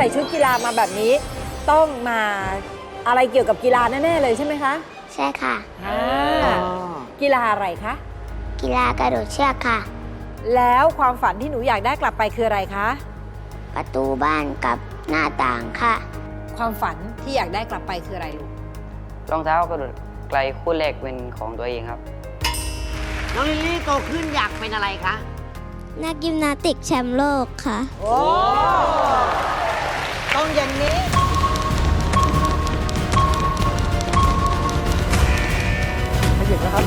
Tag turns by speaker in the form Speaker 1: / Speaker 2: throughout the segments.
Speaker 1: ใส่ชุดกีฬามาแบบนี้ ต้องมาอะไรเกี่ยวกับกีฬาแน่ๆเลยใช่ไหมคะ
Speaker 2: ใช่ค่ะ
Speaker 1: อ่ากีฬาอะไรคะ
Speaker 2: กีฬากระโดดเชือกค่ะ
Speaker 1: แล้วความฝันที่หนูอยากได้กลับไปคืออะไรคะ
Speaker 2: ประตูบ้านกับหน้าต่างค่ะ
Speaker 1: ความฝันที่อยากได้กลับไปคืออะไรลูก
Speaker 3: รองเท้ากระโดดไกลคู่แรกเป็นของตัวเองครับ
Speaker 4: น้องลิลลี่โตขึ้นอยากเป็นอะไรคะ
Speaker 2: นักยิมนาติกแชมป์โลกค่ะ
Speaker 1: โอ้ ต้องอย่างนี้
Speaker 5: ขยิบนะครับ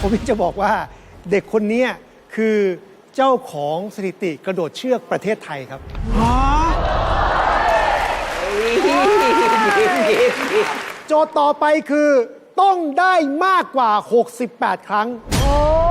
Speaker 5: ผมจะบอกว่าเด็กคนนี้คือเจ้าของสถิติกระโดดเชือกประเทศไทยครับ โจทย์ต่อไปคือ ต้องได้มากกว่า 68 ครั้ง
Speaker 1: โอ้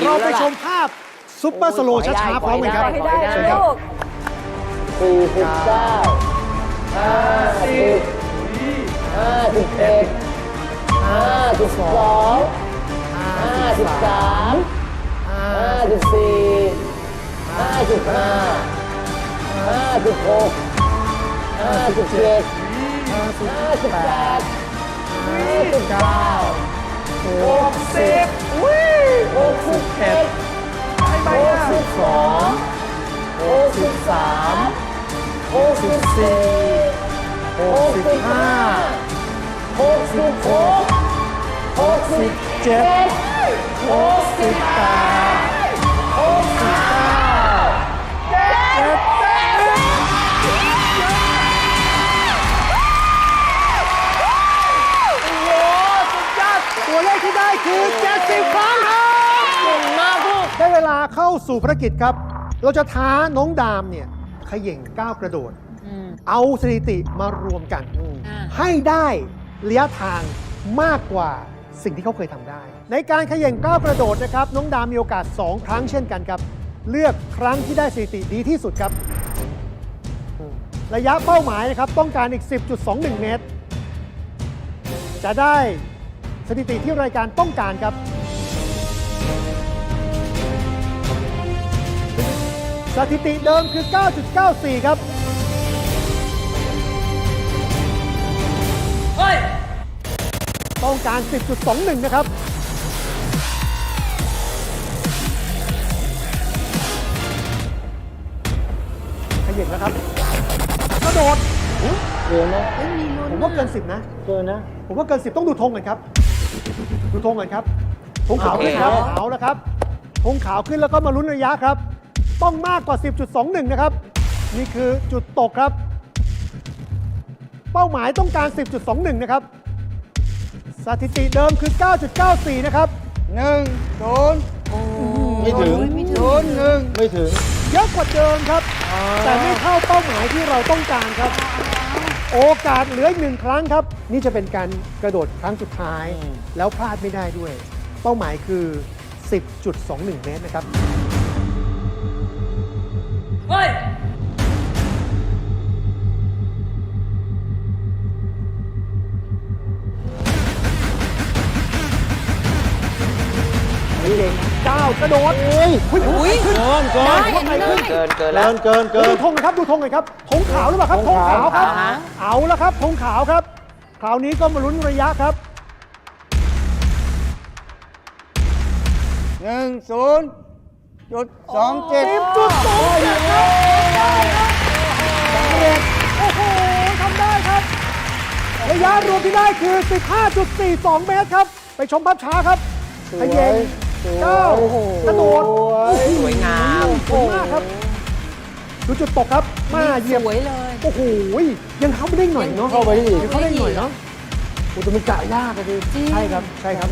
Speaker 3: เกียรติชิว
Speaker 5: เราไป
Speaker 3: แล้ว
Speaker 5: ช
Speaker 3: ล่ะ
Speaker 5: มภาพซุปเปอร์สโลว์ช้าๆพร้อมกันครับ
Speaker 1: ขอให้ได้
Speaker 5: เชิ
Speaker 1: นะ
Speaker 5: ญครับ
Speaker 1: ลูก
Speaker 3: สี่สิบเก้าห้าสิบห้าสิบเอ็ดห้าสิบสองห้าสิบสามห้าสิบสี่ห้าสิบห้าห้าสิบหกห้าสิบเจ็ดห้าสิบแปดห้าสิบเก้า หกสิบหกสิบเอ็ดหกสิบสองหกสิบสามหกสิบสี่หกสิบห้าหกสิบหกหกสิบเจ็ดหกสิบแปด เวลาเข้าสู่ภารกิจครับ เราจะท้าน้องดามเนี่ยเขย่งก้าวกระโดด
Speaker 1: อืม
Speaker 5: เอาสถิติมารวมกัน
Speaker 1: อ่า
Speaker 5: ให้ได้ระยะทางมากกว่าสิ่งที่เขาเคยทำได้ ในการเขย่งก้าวกระโดดนะครับ น้องดามมีโอกาส 2 ครั้งเช่นกันครับ เลือกครั้งที่ได้สถิติดีที่สุดครับ ระยะเป้าหมายนะครับต้องการอีก 10.21 เมตร จะได้สถิติที่รายการต้องการครับ สถิติเดิมคือ 9.94 ครับต้องการ 10.21 นะครับ ขยิบแล้วครับ กระโดด
Speaker 3: เกินนะ
Speaker 5: ผมว่าเกิน 10 นะ
Speaker 3: เกินนะ
Speaker 5: ผมว่าเกิน 10 ต้องดูธงกันครับ ดูธงกันครับธงขาวขึ้นครับ
Speaker 3: โอเค
Speaker 5: ขาวแล้วครับธงขาวขึ้นแล้วก็มาลุ้นระยะครับ ต้องมากกว่า 10.21 นะครับ นี่คือจุดตกครับ เป้าหมายต้องการ 10.21 นะครับ สถิติเดิมคือ 9.94 นะครับ
Speaker 6: หนึ่งศูนย์ไม่ถึง ศูนย์หนึ่งไม่ถึง
Speaker 5: เยอะกว่าเดิมครับ แต่ไม่เท่าเป้าหมายที่เราต้องการครับ โอกาสเหลืออีกหนึ่งครั้งครับ นี่จะเป็นการกระโดดครั้งสุดท้าย แล้วพลาดไม่ได้ด้วย เป้าหมายคือ 10.21 เมตรนะครับ เก้ากระโดดเฮ้ยอุ้ยขึ้น
Speaker 6: เกินเกิน
Speaker 1: ได้อันนี้เลย
Speaker 3: เกินเกิน
Speaker 6: เกิ
Speaker 3: แล้ว
Speaker 6: นเกินเกิ
Speaker 5: ดู
Speaker 6: น
Speaker 5: ธงหนะครับดูธงหน่อยครับธงขาวหรือเปล่าครับธงขาวครับ
Speaker 3: อ่าฮะ
Speaker 5: เอาละครับธงขาวครับคราวนี้ก็มาลุ้นระยะครับ
Speaker 6: หนึ่งศูนย์ จุดสองเจ็ด
Speaker 5: สิบจุดสองเจ็ดครับได้ครับสำเร็จโอ้โหทำได้ครับ ระยะรวมที่ได้คือ 15.42 เมตรครับ ไปชมภาพช้าครับขยงเก้ากระโดด
Speaker 3: สวยงาม
Speaker 5: สวยมากครับดูจุดตกครับมาเหยียบ
Speaker 1: สวยเลย
Speaker 5: โอ้โหยังเข้าไม่ได้หน่อยเนาะ
Speaker 3: เข้าไปดิ
Speaker 5: ยังเข้าได้หน่อยเนาะ
Speaker 3: โอ้แต่มันกะยากอะดิ
Speaker 5: ใช่ครับใช่ครับ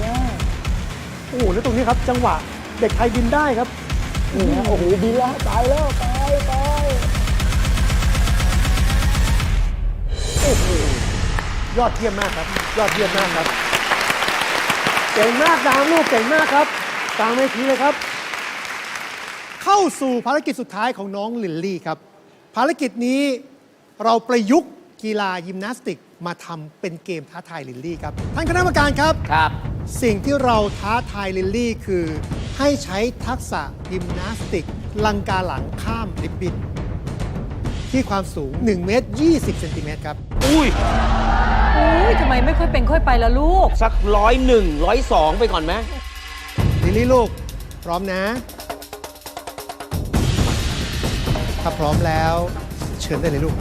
Speaker 5: โอ้โหแล้วตรงนี้ครับจังหวะเด็กไทยบินได้ครับ
Speaker 3: นี่ฮะโอ้โหบินแล้วตายแล้วตายตาย
Speaker 5: ยอดเยี่ยมมากครับ ยอดเยี่ยมมากครับเก่งมากดามลูกเก่งมากครับ ตามเวทีเลยครับ เข้าสู่ภารกิจสุดท้ายของน้องลิลลี่ครับ ภารกิจนี้เราประยุกต์กีฬายิมนาสติกมาทำเป็นเกมท้าทายลิลลี่ครับท่านคณะกรรมการครับ
Speaker 3: ครับ
Speaker 5: สิ่งที่เราท้าทายลิลลี่คือ ให้ใช้ทักษะยิมนาสติก ลังกาหลังข้ามริบบินที่ความสูง 1 เมตร 20 เซนติเมตรครับ
Speaker 7: อุ้ย
Speaker 1: อุ้ยทำไมไม่ค่อยเป็นค่อยไปละลูก
Speaker 7: สักร้อยหนึ่งร้อยสองไปก่อนไหม
Speaker 5: ลิลลี่ลูก พร้อมนะ ถ้าพร้อมแล้ว เชิญได้เลยลูก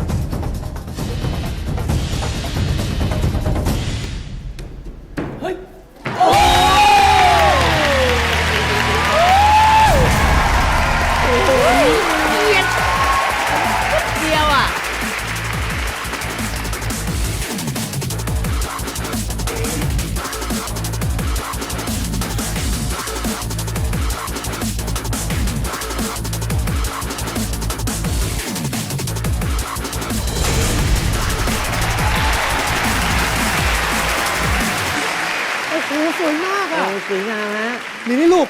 Speaker 5: า
Speaker 3: มฮะ
Speaker 5: ลิลลี่ลูก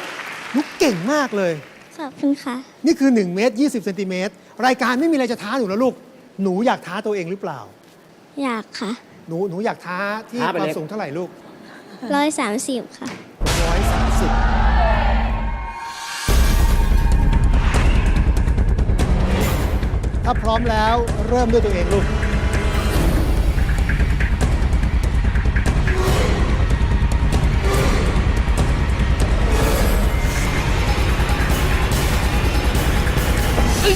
Speaker 5: ลูกเก่งมากเลย
Speaker 2: ขอบคุณค่ะ
Speaker 5: นี่คือ 1 เมตร 20เซนติเมตรรายการไม่มีอะไรจะท้าหนูแล้วลูก หนูอยากท้าตัวเองหรือเปล่า
Speaker 2: อยากค่ะ
Speaker 5: หนูหนูอยากท้าที่
Speaker 3: ท้าไป
Speaker 5: ความ
Speaker 3: ย
Speaker 5: สูงเท่าไหร่ลูก
Speaker 2: ร้อยสามสิบค่ะ
Speaker 5: 130ถ้าพร้อมแล้วเริ่มด้วยตัวเองลูก สุ